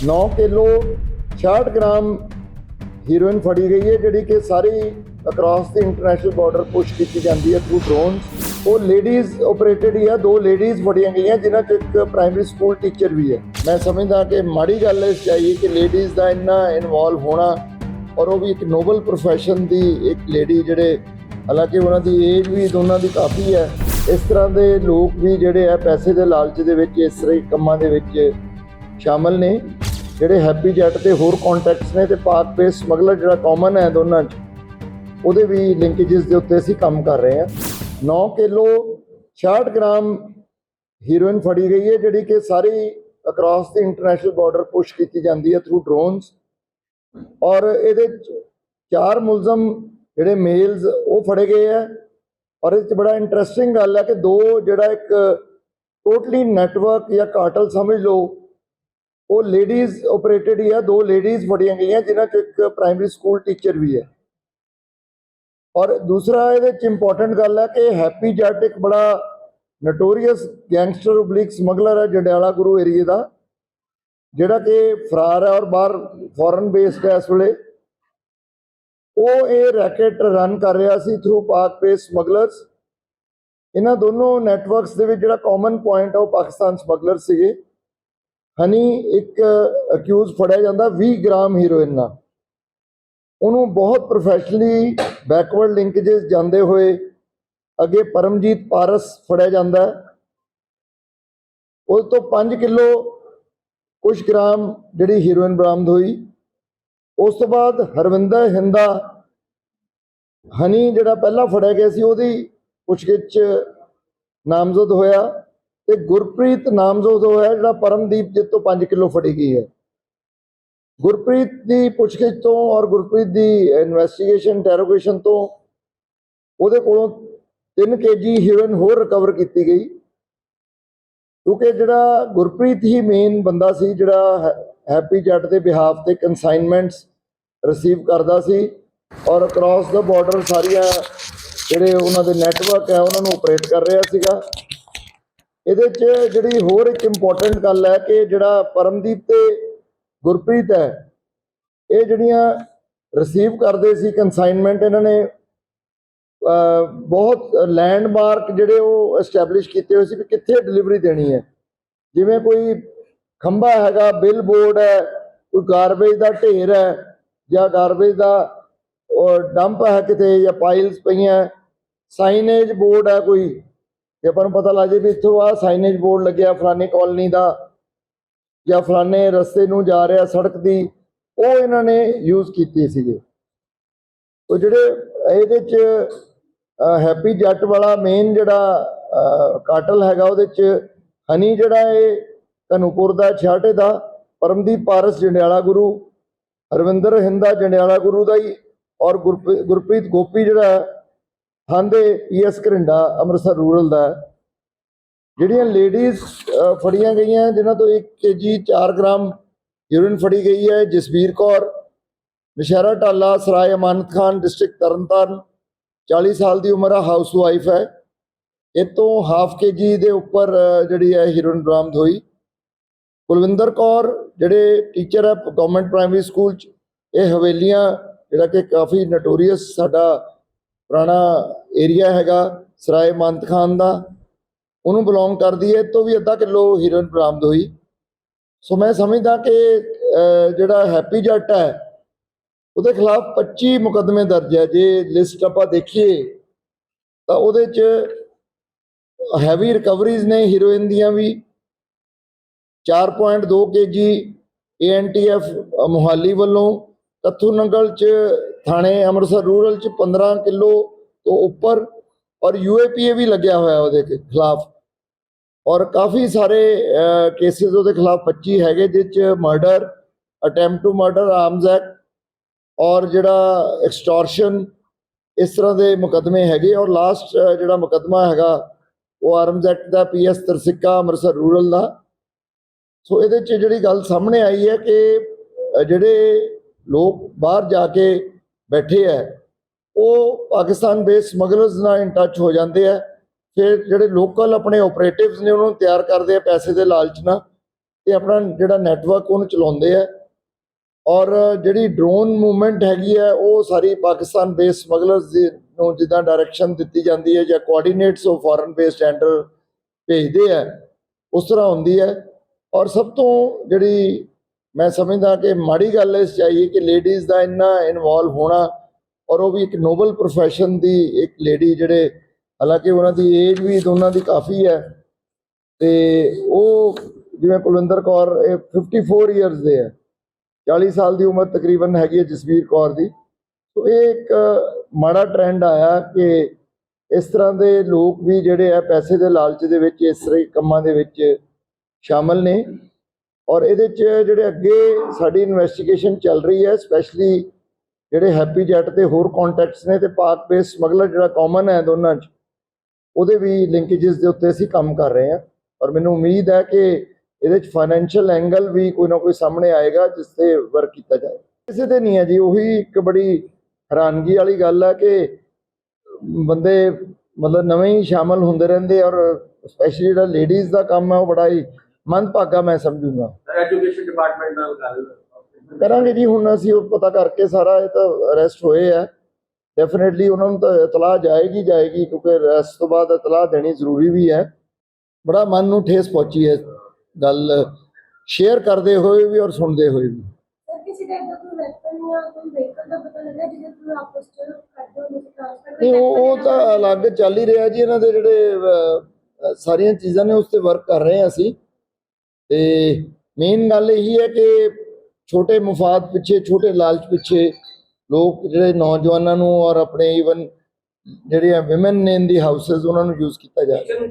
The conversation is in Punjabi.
9 ਕਿਲੋ 66 ਗ੍ਰਾਮ ਹੀਰੋਇਨ ਫੜੀ ਗਈ ਹੈ, ਜਿਹੜੀ ਕਿ ਸਾਰੀ ਅਕ੍ਰੋਸ ਦੀ ਇੰਟਰਨੈਸ਼ਨਲ ਬਾਰਡਰ ਪੁਸ਼ ਕੀਤੀ ਜਾਂਦੀ ਹੈ ਥਰੂ ਡਰੋਨਸ ਉਹ ਲੇਡੀਜ਼ ਆਪਰੇਟਡ ਹੀ ਆ, ਦੋ ਲੇਡੀਜ਼ ਫੜੀਆਂ ਗਈਆਂ, ਜਿਨ੍ਹਾਂ ਚ ਇੱਕ ਪ੍ਰਾਇਮਰੀ ਸਕੂਲ ਟੀਚਰ ਵੀ ਹੈ। ਮੈਂ ਸਮਝਦਾ ਕਿ ਮਾੜੀ ਗੱਲ ਹੈ ਚਾਹੀਏ ਕਿ ਲੇਡੀਜ਼ ਦਾ ਇੰਨਾ ਇਨਵੋਲਵ ਹੋਣਾ ਔਰ ਉਹ ਵੀ ਇੱਕ ਨੋਬਲ profession ਦੀ ਇੱਕ ਲੇਡੀ ਜਿਹੜੇ, ਹਾਲਾਂਕਿ ਉਹਨਾਂ ਦੀ ਏਜ ਵੀ ਦੋਨਾਂ ਦੀ ਕਾਫੀ ਹੈ। ਇਸ ਤਰ੍ਹਾਂ ਦੇ ਲੋਕ ਵੀ ਜਿਹੜੇ ਆ, ਪੈਸੇ ਦੇ ਲਾਲਚ ਦੇ ਵਿੱਚ, ਇਸ ਤਰ੍ਹਾਂ ਕੰਮਾਂ ਦੇ ਵਿੱਚ ਸ਼ਾਮਲ ਨੇ। ਜਿਹੜੇ ਹੈਪੀ ਜੈਟ ਤੇ ਹੋਰ ਕੰਟੈਕਟਸ ਨੇ ਤੇ ਪਾਕ ਬੇਸ ਸਮਗਲਰ ਜਿਹੜਾ ਕਾਮਨ ਹੈ ਦੋਨਾਂ 'ਚ, ਉਹਦੇ ਵੀ ਲਿੰਕੇजेस ਦੇ ਉੱਤੇ ਅਸੀਂ ਕੰਮ ਕਰ ਰਹੇ ਹਾਂ। 9 ਕਿਲੋ 66 ਗ੍ਰਾਮ ਹੀਰੋਇਨ ਫੜੀ ਗਈ ਹੈ, ਜਿਹੜੀ ਕਿ ਸਾਰੀ ਅਕ੍ਰੋਸ ਦੀ ਇੰਟਰਨੈਸ਼ਨਲ ਬਾਰਡਰ ਪੁਸ਼ ਕੀਤੀ ਜਾਂਦੀ ਹੈ ਥਰੂ ਡਰੋਨਸ ਔਰ ਇਹਦੇ 'ਚ ਚਾਰ ਮੁਲਜ਼ਮ ਜਿਹੜੇ ਮੇਲਸ ਉਹ ਫੜੇ ਗਏ ਆ ਔਰ ਇਹ 'ਚ ਬੜਾ ਇੰਟਰਸਟਿੰਗ ਗੱਲ ਹੈ ਕਿ ਦੋ ਜਿਹੜਾ ਇੱਕ ਟੋਟਲੀ ਨੈਟਵਰਕ ਜਾਂ ਕਾਰਟਲ ਸਮਝ ਲਓ ਉਹ ਲੇਡੀਜ਼ ਆਪਰੇਟਡ ਹੀ ਆ, ਦੋ ਲੇਡੀਜ਼ ਫੜੀਆਂ ਗਈਆਂ, ਜਿਨ੍ਹਾਂ 'ਚੋਂ ਇੱਕ ਪ੍ਰਾਇਮਰੀ ਸਕੂਲ ਟੀਚਰ ਵੀ ਹੈ। ਔਰ ਦੂਸਰਾ ਇਹਦੇ 'ਚ ਇੰਪੋਰਟੈਂਟ ਗੱਲ ਹੈ ਕਿ ਹੈਪੀ ਜੱਟ ਇੱਕ ਬੜਾ ਨਟੋਰੀਅਸ ਗੈਂਗਸਟਰ ਓਬਲਿਕ ਸਮਗਲਰ ਹੈ ਜੰਡਿਆਲਾ ਗੁਰੂ ਏਰੀਏ ਦਾ, ਜਿਹੜਾ ਕਿ ਫਰਾਰ ਹੈ ਔਰ ਬਾਹਰ ਫੋਰਨ ਬੇਸਡ ਹੈ ਇਸ ਵੇਲੇ। ਉਹ ਇਹ ਰੈਕੇਟ ਰਨ ਕਰ ਰਿਹਾ ਸੀ ਥਰੂ ਪਾਕ ਪੇ ਸਮਗਲਰਸ ਇਹਨਾਂ ਦੋਨੋਂ ਨੈਟਵਰਕਸ ਦੇ ਵਿੱਚ ਜਿਹੜਾ ਕਾਮਨ ਪੁਆਇੰਟ ਹੈ ਉਹ ਪਾਕਿਸਤਾਨ ਸਮਗਲਰ ਸੀਗੇ। ਹਨੀ ਇੱਕ ਅਕਿਊਜ਼ ਫੜਿਆ ਜਾਂਦਾ 20 ਗ੍ਰਾਮ ਹੀਰੋਇਨ ਨਾਲ। ਉਹਨੂੰ ਬਹੁਤ ਪ੍ਰੋਫੈਸ਼ਨਲੀ ਬੈਕਵਰਡ ਲਿੰਕੇजेस ਜਾਂਦੇ ਹੋਏ ਅੱਗੇ ਪਰਮਜੀਤ ਪਾਰਸ ਫੜਿਆ ਜਾਂਦਾ। ਹੈ ਉਹ ਤੋਂ 5 ਕਿਲੋ ਕੁਝ ਗ੍ਰਾਮ ਜਿਹੜੀ ਹੀਰੋਇਨ ਬਰਾਮਦ ਹੋਈ। ਉਸ ਤੋਂ ਬਾਅਦ ਹਰਵਿੰਦਰ ਹਿੰਦਾ ਹਨੀ ਜਿਹੜਾ ਪਹਿਲਾਂ ਫੜਿਆ ਗਿਆ ਸੀ ਉਹਦੀ ਪੁੱਛਗਿੱਛ ਨਾਮਜ਼ਦ ਹੋਇਆ। ਤੇ ਗੁਰਪ੍ਰੀਤ ਨਾਮਜ਼ਦ ਹੋਇਆ ਜਿਹੜਾ ਪਰਮਦੀਪ ਜਿੱਤ ਤੋਂ 5 ਕਿਲੋ ਫੜੀ ਗਈ ਹੈ। ਗੁਰਪ੍ਰੀਤ ਦੀ ਪੁੱਛਗਿੱਛ ਤੋਂ ਔਰ ਗੁਰਪ੍ਰੀਤ ਦੀ ਇਨਵੈਸਟੀਗੇਸ਼ਨ ਇੰਟਰੋਗੇਸ਼ਨ ਤੋਂ ਉਹਦੇ ਕੋਲੋਂ 3 ਕੇਜੀ ਹੀਰੋਇਨ ਹੋਰ ਰਿਕਵਰ ਕੀਤੀ ਗਈ। ਕਿਉਂਕਿ ਜਿਹੜਾ ਗੁਰਪ੍ਰੀਤ ਹੀ ਮੇਨ ਬੰਦਾ ਸੀ, ਜਿਹੜਾ ਹੈ- ਹੈਪੀ ਜੱਟ ਦੇ ਬਿਹਾਫ ਤੇ ਕਨਸਾਈਨਮੈਂਟਸ ਰਿਸੀਵ ਕਰਦਾ ਸੀ ਔਰ ਅਕ੍ਰੋਸ ਦਾ ਬਾਰਡਰ ਸਾਰੀਆਂ ਜਿਹੜੇ ਉਹਨਾਂ ਦੇ ਨੈਟਵਰਕ ਹੈ, ਉਹਨਾਂ ਨੂੰ ਆਪਰੇਟ ਕਰ ਰਿਹਾ ਸੀਗਾ। ਇਹਦੇ 'ਚ ਜਿਹੜੀ ਹੋਰ ਇੱਕ ਇੰਪੋਰਟੈਂਟ ਗੱਲ ਹੈ ਕਿ ਜਿਹੜਾ ਪਰਮਦੀਪ ਤੇ ਗੁਰਪ੍ਰੀਤ ਹੈ, ਇਹ ਜਿਹੜੀਆਂ ਰਿਸੀਵ ਕਰਦੇ ਸੀ ਕਨਸਾਈਨਮੈਂਟ ਇਹਨਾਂ ਨੇ ਬਹੁਤ ਲੈਂਡਮਾਰਕ ਜਿਹੜੇ ਉਹ ਐਸਟੈਬਲਿਸ਼ ਕੀਤੇ ਹੋਏ ਸੀ ਕਿ ਕਿੱਥੇ ਡਿਲੀਵਰੀ ਦੇਣੀ ਹੈ। ਜਿਵੇਂ ਕੋਈ ਖੰਭਾ ਹੈਗਾ ਬਿਲ ਬੋਰਡ ਹੈ, ਕੋਈ ਗਾਰਬੇਜ ਦਾ ਢੇਰ ਹੈ, ਜਾਂ ਗਾਰਬੇਜ ਦਾ ਡੰਪ ਹੈ ਕਿਤੇ, ਜਾਂ ਪਾਈਲਸ ਪਈਆਂ ਸਾਈਨੇਜ ਬੋਰਡ ਹੈ ਕੋਈ ਕਿ ਆਪਾਂ ਨੂੰ ਪਤਾ ਲੱਗ ਜੇ ਵੀ ਇੱਥੋਂ ਆ ਸਾਈਨੇਜ ਬੋਰਡ ਲੱਗਿਆ ਫਲਾਨੀ ਕਾਲਨੀ ਦਾ, ਜਾਂ ਫਲਾਣੇ ਰਸਤੇ ਨੂੰ ਜਾ ਰਿਹਾ ਸੜਕ ਦੀ, ਉਹ ਇਹਨਾਂ ਨੇ ਯੂਜ਼ ਕੀਤੀ ਸੀਗੇ। ਉਹ ਜਿਹੜੇ ਇਹਦੇ ਚ ਹੈਪੀ ਜੱਟ ਵਾਲਾ ਮੇਨ ਜਿਹੜਾ ਕਾਟਲ ਹੈਗਾ ਉਹਦੇ ਚ, ਹਨੀ ਜਿਹੜਾ ਇਹ ਕਨੂਪੁਰ ਦਾ ਛਾਟੇ ਦਾ, ਪਰਮਦੀਪ ਪਾਰਸ ਜੰਡਿਆਲਾ ਗੁਰੂ, ਹਰਵਿੰਦਰ ਹਿੰਦਾ ਜੰਡਿਆਲਾ ਗੁਰੂ ਦਾ ਹੀ, ਔਰ ਗੁਰਪ- ਗੁਰਪ੍ਰੀਤ ਗੋਪੀ ਜਿਹੜਾ ਹਾਂਦੇ ਪੀਐਸ ਘਰਿੰਡਾ, ਅੰਮ੍ਰਿਤਸਰ ਰੂਰਲ ਦਾ ਜਿਹੜੀਆਂ ਲੇਡੀਜ਼ ਫੜੀਆਂ ਗਈਆਂ, ਜਿਨ੍ਹਾਂ ਤੋਂ 1 ਕੇਜੀ 4 ਗ੍ਰਾਮ ਹੀਰੋਇਨ ਫੜੀ ਗਈ ਹੈ, ਜਸਵੀਰ ਕੌਰ ਨਸ਼ਹਿਰਾ ਟਾਲਾ, ਸਰਾਏ ਅਮਾਨਤ ਖਾਨ ਡਿਸਟ੍ਰਿਕਟ ਤਰਨਤਾਰਨ 40 ਸਾਲ ਦੀ ਉਮਰ ਆ ਹਾਊਸ ਵਾਈਫ ਹੈ। ਇਹ ਤੋਂ ਹਾਫ ਕੇਜੀ ਦੇ ਉੱਪਰ ਜਿਹੜੀ ਹੈ ਹੀਰੋਇਨ ਬਰਾਮਦ ਹੋਈ। ਕੁਲਵਿੰਦਰ ਕੌਰ, ਜਿਹੜੇ ਟੀਚਰ ਹੈ ਗਵਰਨਮੈਂਟ ਪ੍ਰਾਇਮਰੀ ਸਕੂਲ ਚ, ਇਹ ਹਵੇਲੀਆਂ, ਜਿਹੜਾ ਕਿ ਕਾਫੀ ਨਟੋਰੀਅਸ ਸਾਡਾ ਪੁਰਾਣਾ ਏਰੀਆ ਹੈਗਾ ਸਰਾਏ ਮੰਤ ਖਾਨ ਦਾ, ਉਹਨੂੰ ਬਿਲੋਂਗ ਕਰਦੀ ਹੈ, ਇਹ ਤੋਂ ਵੀ ਅੱਧਾ ਕਿਲੋ ਹੀਰੋਇਨ ਬਰਾਮਦ ਹੋਈ। ਸੋ ਮੈਂ ਸਮਝਦਾ ਕਿ ਜਿਹੜਾ ਹੈਪੀ ਜੱਟ ਹੈ, ਉਹਦੇ ਖਿਲਾਫ 25 ਮੁਕੱਦਮੇ ਦਰਜ ਹੈ। ਜੇ ਲਿਸਟ ਆਪਾਂ ਦੇਖੀਏ, ਤਾਂ ਉਹਦੇ ਚ ਹੈਵੀ ਰਿਕਵਰੀਜ਼ ਨੇ ਹੀਰੋਇਨ ਦੀਆਂ ਵੀ। 4.2 ਕੇਜੀ ਏਐਨਟੀਐਫ ਮੁਹਾਲੀ ਵੱਲੋਂ। ਕੱਥੂ ਨੰਗਲ ਚ ਥਾਣੇ ਅੰਮ੍ਰਿਤਸਰ ਰੂਰਲ ਚ 15 ਕਿਲੋ ਤੋਂ ਉੱਪਰ ਔਰ ਯੂਏਪੀਏ ਵੀ ਲੱਗਿਆ ਹੋਇਆ ਉਹਦੇ ਖਿਲਾਫ। ਔਰ ਕਾਫੀ ਸਾਰੇ ਕੇਸਿਸ ਉਹਦੇ ਖਿਲਾਫ 25 ਹੈਗੇ, ਜਿਸ ਚ murder attempt to murder arms act ਔਰ ਜਿਹੜਾ ਐਕਸਟੋਰਸ਼ਨ ਇਸ ਤਰ੍ਹਾਂ ਦੇ ਮੁਕੱਦਮੇ ਹੈਗੇ। ਔਰ ਲਾਸਟ ਜਿਹੜਾ ਮੁਕੱਦਮਾ ਹੈਗਾ, ਉਹ ਆਰਮਸ ਐਕਟ ਦਾ ਪੀਐਸ ਤਰਸਿੱਕਾ ਅੰਮ੍ਰਿਤਸਰ ਰੂਰਲ ਦਾ। ਸੋ ਇਹਦੇ ਚ ਜਿਹੜੀ ਗੱਲ ਸਾਹਮਣੇ ਆਈ ਹੈ ਕਿ ਜਿਹੜੇ ਲੋਕ ਬਾਹਰ ਜਾ ਕੇ ਬੈਠੇ ਹੈ, ਉਹ ਪਾਕਿਸਤਾਨ ਬੇਸ ਸਮਗਲਰਸ ਨਾਲ ਇਨ ਟੱਚ ਹੋ ਜਾਂਦੇ ਆ ਫਿਰ ਜਿਹੜੇ ਲੋਕਲ ਆਪਣੇ ਆਪਰੇਟਿਵਸ ਨੇ, ਉਹਨਾਂ ਨੂੰ ਤਿਆਰ ਕਰਦੇ ਆ ਪੈਸੇ ਦੇ ਲਾਲਚ ਨਾਲ ਤੇ ਆਪਣਾ ਜਿਹੜਾ ਨੈਟਵਰਕ ਉਹਨੂੰ ਚਲਾਉਂਦੇ ਆ ਔਰ ਜਿਹੜੀ ਡਰੋਨ ਮੂਵਮੈਂਟ ਹੈਗੀ ਹੈ, ਉਹ ਸਾਰੀ ਪਾਕਿਸਤਾਨ ਬੇਸ ਸਮਗਲਰਸ ਨੂੰ ਜਿੱਦਾਂ ਡਾਇਰੈਕਸ਼ਨ ਦਿੱਤੀ ਜਾਂਦੀ ਹੈ ਜਾਂ ਕੋਆਰਡੀਨੇਟਸ ਉਹ ਫੋਰਨ ਬੇਸਡ ਹੈਂਡਲ ਭੇਜਦੇ ਆ ਉਸ ਤਰ੍ਹਾਂ ਹੁੰਦੀ ਹੈ ਔਰ ਸਭ ਤੋਂ ਜਿਹੜੀ ਮੈਂ ਸਮਝਦਾ ਕਿ ਮਾੜੀ ਗੱਲ ਇਸ ਚਾਹੀਏ ਕਿ ਲੇਡੀਜ਼ ਦਾ ਇੰਨਾ ਇਨਵੋਲਵ ਹੋਣਾ ਔਰ ਉਹ ਵੀ ਇੱਕ ਨੋਬਲ profession ਦੀ ਇੱਕ ਲੇਡੀ ਜਿਹੜੇ, ਹਾਲਾਂਕਿ ਉਹਨਾਂ ਦੀ ਏਜ ਵੀ ਦੋਨਾਂ ਦੀ ਕਾਫੀ ਹੈ, ਤੇ ਉਹ ਜਿਵੇਂ ਕੁਲਵਿੰਦਰ ਕੌਰ, ਇਹ 54 ਇਅਰਸ ਦੇ ਹੈ 40 ਸਾਲ ਦੀ ਉਮਰ ਤਕਰੀਬਨ ਹੈਗੀ ਹੈ ਜਸਵੀਰ ਕੌਰ ਦੀ। ਸੋ ਇਹ ਇੱਕ ਮਾੜਾ ਟ੍ਰੈਂਡ ਆਇਆ ਕਿ ਇਸ ਤਰ੍ਹਾਂ ਦੇ ਲੋਕ ਵੀ ਜਿਹੜੇ ਆ ਪੈਸੇ ਦੇ ਲਾਲਚ ਦੇ ਵਿੱਚ, ਇਸ ਤਰ੍ਹਾਂ ਕੰਮਾਂ ਦੇ ਵਿੱਚ ਸ਼ਾਮਲ ਨੇ। ਔਰ ਇਹਦੇ 'ਚ ਜਿਹੜੇ ਅੱਗੇ ਸਾਡੀ ਇਨਵੈਸਟੀਗੇਸ਼ਨ ਚੱਲ ਰਹੀ ਹੈ ਸਪੈਸ਼ਲੀ ਜਿਹੜੇ ਹੈਪੀ ਜੈਟ ਤੇ ਹੋਰ ਕੰਟੈਕਟਸ ਨੇ ਤੇ ਪਾਕ ਬੇਸ ਸਮਗਲਰ ਜਿਹੜਾ ਕਾਮਨ ਹੈ ਦੋਨਾਂ 'ਚ, ਉਹਦੇ ਵੀ ਲਿੰਕੇजेस ਦੇ ਉੱਤੇ ਅਸੀਂ ਕੰਮ ਕਰ ਰਹੇ ਹਾਂ। ਔਰ ਮੈਨੂੰ ਉਮੀਦ ਹੈ ਕਿ ਇਹਦੇ 'ਚ ਫਾਈਨੈਂਸ਼ੀਅਲ ਐਂਗਲ ਵੀ ਕੋਈ ਨਾ ਕੋਈ ਸਾਹਮਣੇ ਆਏਗਾ, ਜਿਸ ਤੇ ਵਰਕ ਕੀਤਾ ਜਾਏ ਕਿਸੇ ਤੇ ਨਹੀਂ ਹੈ ਜੀ, ਉਹੀ ਇੱਕ ਬੜੀ ਹੈਰਾਨਗੀ ਵਾਲੀ ਗੱਲ ਹੈ ਕਿ ਬੰਦੇ ਮਤਲਬ ਨਵੇਂ ਹੀ ਸ਼ਾਮਲ ਹੁੰਦੇ ਰਹਿੰਦੇ ਔਰ ਸਪੈਸ਼ਲੀ ਜਿਹੜਾ ਲੇਡੀਜ਼ ਦਾ ਕੰਮ ਹੈ, ਉਹ ਬੜਾ ਹੀ ਮੰਦਭਾਗਾ ਮੈਂ ਸਮਝੂੰਗਾ। ਐਜੂਕੇਸ਼ਨ ਡਿਪਾਰਟਮੈਂਟ ਨਾਲ ਗੱਲ ਕਰਾਂਗੇ ਜੀ ਹੁਣ ਅਸੀਂ ਉਹ ਪਤਾ ਕਰਕੇ ਸਾਰਾ ਇਹ ਤਾਂ ਅਰੈਸਟ ਹੋਏ ਆ। ਡੈਫੀਨਿਟਲੀ ਉਹਨਾਂ ਨੂੰ ਤਾਂ ਇਤਲਾਹ ਜਾਏਗੀ ਜਾਏਗੀ ਕਿਉਂਕਿ ਅਰੈਸਟ ਤੋਂ ਬਾਅਦ ਇਤਲਾਹ ਦੇਣੀ ਜ਼ਰੂਰੀ ਵੀ ਹੈ। ਬੜਾ ਮਨ ਨੂੰ ਠੇਸ ਪਹੁੰਚੀ ਹੈ ਗੱਲ। ਸ਼ੇਅਰ ਕਰਦੇ ਹੋਏ ਵੀ ਔਰ ਸੁਣਦੇ ਹੋਏ ਵੀ। ਨਹੀਂ ਉਹ ਉਹ ਤਾਂ ਅਲੱਗ ਚੱਲ ਹੀ ਰਿਹਾ ਜੀ ਇਹਨਾਂ ਦੇ ਜਿਹੜੇ ਸਾਰੀਆਂ ਚੀਜ਼ਾਂ ਨੇ ਉਸ ਤੇ ਵਰਕ ਕਰ ਰਹੇ ਹਾਂ ਅਸੀਂ। ਤੇ ਮੇਨ ਗੱਲ ਇਹੀ ਹੈ ਕਿ ਛੋਟੇ ਮਫਾਦ ਪਿੱਛੇ, ਛੋਟੇ ਲਾਲਚ ਪਿੱਛੇ ਲੋਕ ਜਿਹੜੇ ਨੌਜਵਾਨਾਂ ਨੂੰ ਔਰ ਆਪਣੇ ਈਵਨ ਜਿਹੜੀਆਂ ਔਮਨ ਨੇ ਇਨ ਦੀ ਹਾਊਸਸ ਉਹਨਾਂ ਨੂੰ ਯੂਜ਼ ਕੀਤਾ ਜਾ ਰਿਹਾ